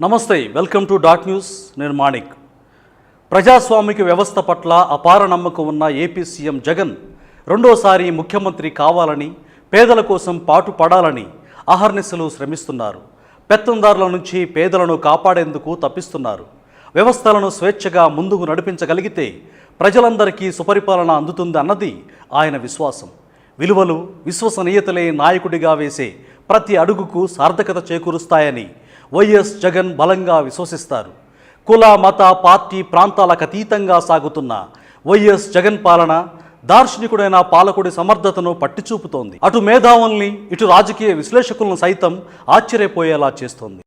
నమస్తే welcome to dot news నేను మాణిక్. ప్రజాస్వామిక వ్యవస్థ పట్ల అపార నమ్మకం ఉన్న ఏపీ సీఎం జగన్ రెండోసారి ముఖ్యమంత్రి కావాలని పేదల కోసం పాటు పడాలని అహర్నిశలు శ్రమిస్తున్నారు. పెత్తందారుల నుంచి పేదలను కాపాడేందుకు తప్పిస్తున్నారు. వ్యవస్థలను స్వేచ్ఛగా ముందుకు నడిపించగలిగితే ప్రజలందరికీ సుపరిపాలన అందుతుంది అన్నది ఆయన విశ్వాసం. విలువలు విశ్వసనీయతలే నాయకుడిగా వేసే ప్రతి అడుగుకు సార్థకత చేకూరుస్తాయని వైఎస్ జగన్ బలంగా విశ్వసిస్తారు. కుల మత పార్టీ ప్రాంతాలకు అతీతంగా సాగుతున్న వైఎస్ జగన్ పాలన దార్శనికుడైన పాలకుడి సమర్థతను పట్టిచూపుతోంది. అటు మేధావుల్ని ఇటు రాజకీయ విశ్లేషకులను సైతం ఆశ్చర్యపోయేలా చేస్తోంది.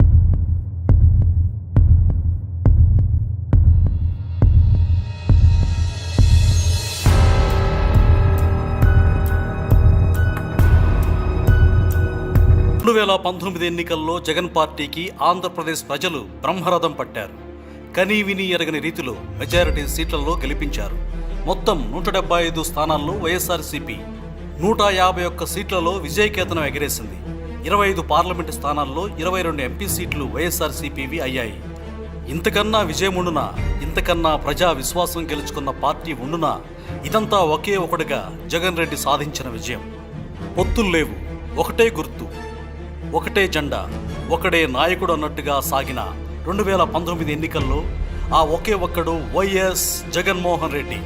రెండు వేల పంతొమ్మిది ఎన్నికల్లో జగన్ పార్టీకి ఆంధ్రప్రదేశ్ ప్రజలు బ్రహ్మరథం పట్టారు. కనీ విని ఎరగని రీతిలో మెజారిటీ సీట్లలో గెలిపించారు. మొత్తం నూట డెబ్బై ఐదు స్థానాల్లో వైఎస్ఆర్సీపీ నూట యాభై ఒక్క సీట్లలో విజయకేతనం ఎగరేసింది. ఇరవై ఐదు పార్లమెంటు స్థానాల్లో ఇరవై రెండు ఎంపీ సీట్లు వైఎస్ఆర్సీపీవి అయ్యాయి. ఇంతకన్నా విజయం ఇంతకన్నా ప్రజా విశ్వాసం గెలుచుకున్న పార్టీ ఉండునా? ఇదంతా ఒకే ఒకటిగా జగన్ రెడ్డి సాధించిన విజయం. పొత్తులు లేవు. ఒకటే గుర్తు. ఒకటే జెండా ఒకడే నాయకుడు అన్నట్టుగా సాగిన రెండు వేల పంతొమ్మిది ఎన్నికల్లో ఆ ఒకే ఒక్కడు వైఎస్ జగన్మోహన్ రెడ్డి.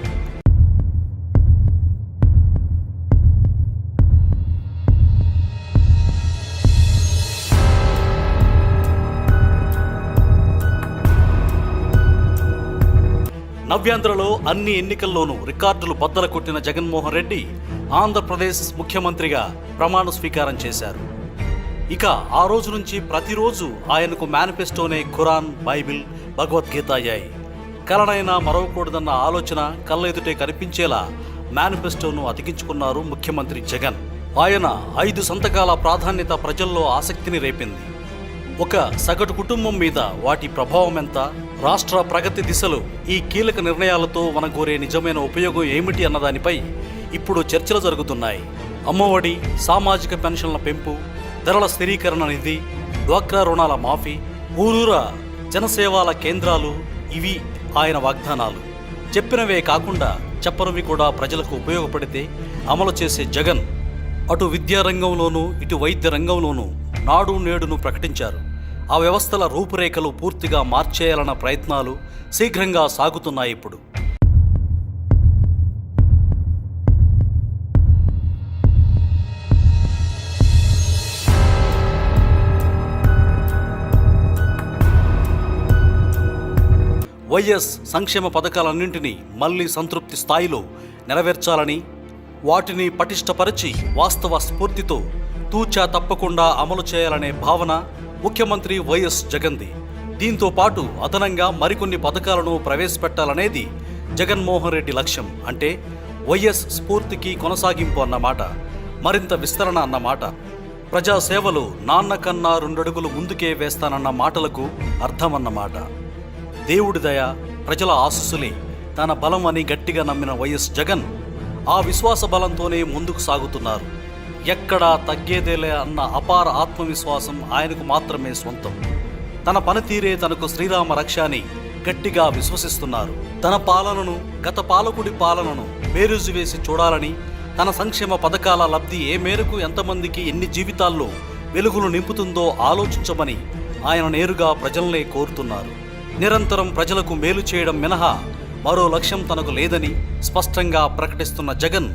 నవ్యాంధ్రలో అన్ని ఎన్నికల్లోనూ రికార్డులు బద్దలు కొట్టిన జగన్మోహన్ రెడ్డి ఆంధ్రప్రదేశ్ ముఖ్యమంత్రిగా ప్రమాణ స్వీకారం చేశారు. ఇక ఆ రోజు నుంచి ప్రతిరోజు ఆయనకు మేనిఫెస్టోనే ఖురాన్ బైబిల్ భగవద్గీత అయ్యాయి. కలనైనా మరవకూడదన్న ఆలోచన కళ్ళ ఎదుటే కనిపించేలా మేనిఫెస్టోను అతికించుకున్నారు ముఖ్యమంత్రి జగన్. ఆయన ఐదు సంతకాల ప్రాధాన్యత ప్రజల్లో ఆసక్తిని రేపింది. ఒక సగటు కుటుంబం మీద వాటి ప్రభావం ఎంత? రాష్ట్ర ప్రగతి దిశలు ఈ కీలక నిర్ణయాలతో మనగోరే నిజమైన ఉపయోగం ఏమిటి అన్నదానిపై ఇప్పుడు చర్చలు జరుగుతున్నాయి. అమ్మఒడి సామాజిక పెన్షన్ల పెంపు ధరల స్థిరీకరణ నిధి డ్వాక్రా రుణాల మాఫీ ఊరూర జనసేవాల కేంద్రాలు ఇవి ఆయన వాగ్దానాలు. చెప్పినవే కాకుండా చెప్పనివి కూడా ప్రజలకు ఉపయోగపడితే అమలు చేసే జగన్ అటు విద్యా రంగంలోనూ ఇటు వైద్య రంగంలోనూ నాడు నేడును ప్రకటించారు. ఆ వ్యవస్థల రూపురేఖలు పూర్తిగా మార్చేయాలన్న ప్రయత్నాలు శీఘ్రంగా సాగుతున్నాయి ఇప్పుడు. వైఎస్ సంక్షేమ పథకాలన్నింటినీ మళ్ళీ సంతృప్తి స్థాయిలో నెరవేర్చాలని వాటిని పటిష్టపరిచి వాస్తవ స్ఫూర్తితో తూచా తప్పకుండా అమలు చేయాలనే భావన ముఖ్యమంత్రి వైఎస్ జగన్ది దీంతో పాటు అదనంగా మరికొన్ని పథకాలను ప్రవేశపెట్టాలనేది జగన్మోహన్ రెడ్డి లక్ష్యం అంటే వైఎస్ స్ఫూర్తికి కొనసాగింపు అన్నమాట మరింత విస్తరణ అన్నమాట ప్రజాసేవలు నాన్న కన్నా రెండడుగులు ముందుకే వేస్తానన్న మాటలకు అర్థమన్నమాట దేవుడి దయ ప్రజల ఆశస్సులే తన బలం అని గట్టిగా నమ్మిన వైఎస్ జగన్ ఆ విశ్వాస బలంతోనే ముందుకు సాగుతున్నారు. ఎక్కడా తగ్గేదేలే అన్న అపార ఆత్మవిశ్వాసం ఆయనకు మాత్రమే సొంతం. తన పనితీరే తనకు శ్రీరామ రక్ష అని గట్టిగా విశ్వసిస్తున్నారు. తన పాలనను గత పాలకుడి పాలనను బేరుజు వేసి చూడాలని తన సంక్షేమ పథకాల లబ్ధి ఏ మేరకు ఎంతమందికి ఎన్ని జీవితాల్లో వెలుగులు నింపుతుందో ఆలోచించమని ఆయన నేరుగా ప్రజలనే కోరుతున్నారు. నిరంతరం ప్రజలకు మేలు చేయడం మినహా మరో లక్ష్యం తనకు లేదని స్పష్టంగా ప్రకటిస్తున్న జగన్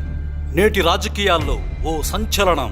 నేటి రాజకీయాల్లో ఓ సంచలనం.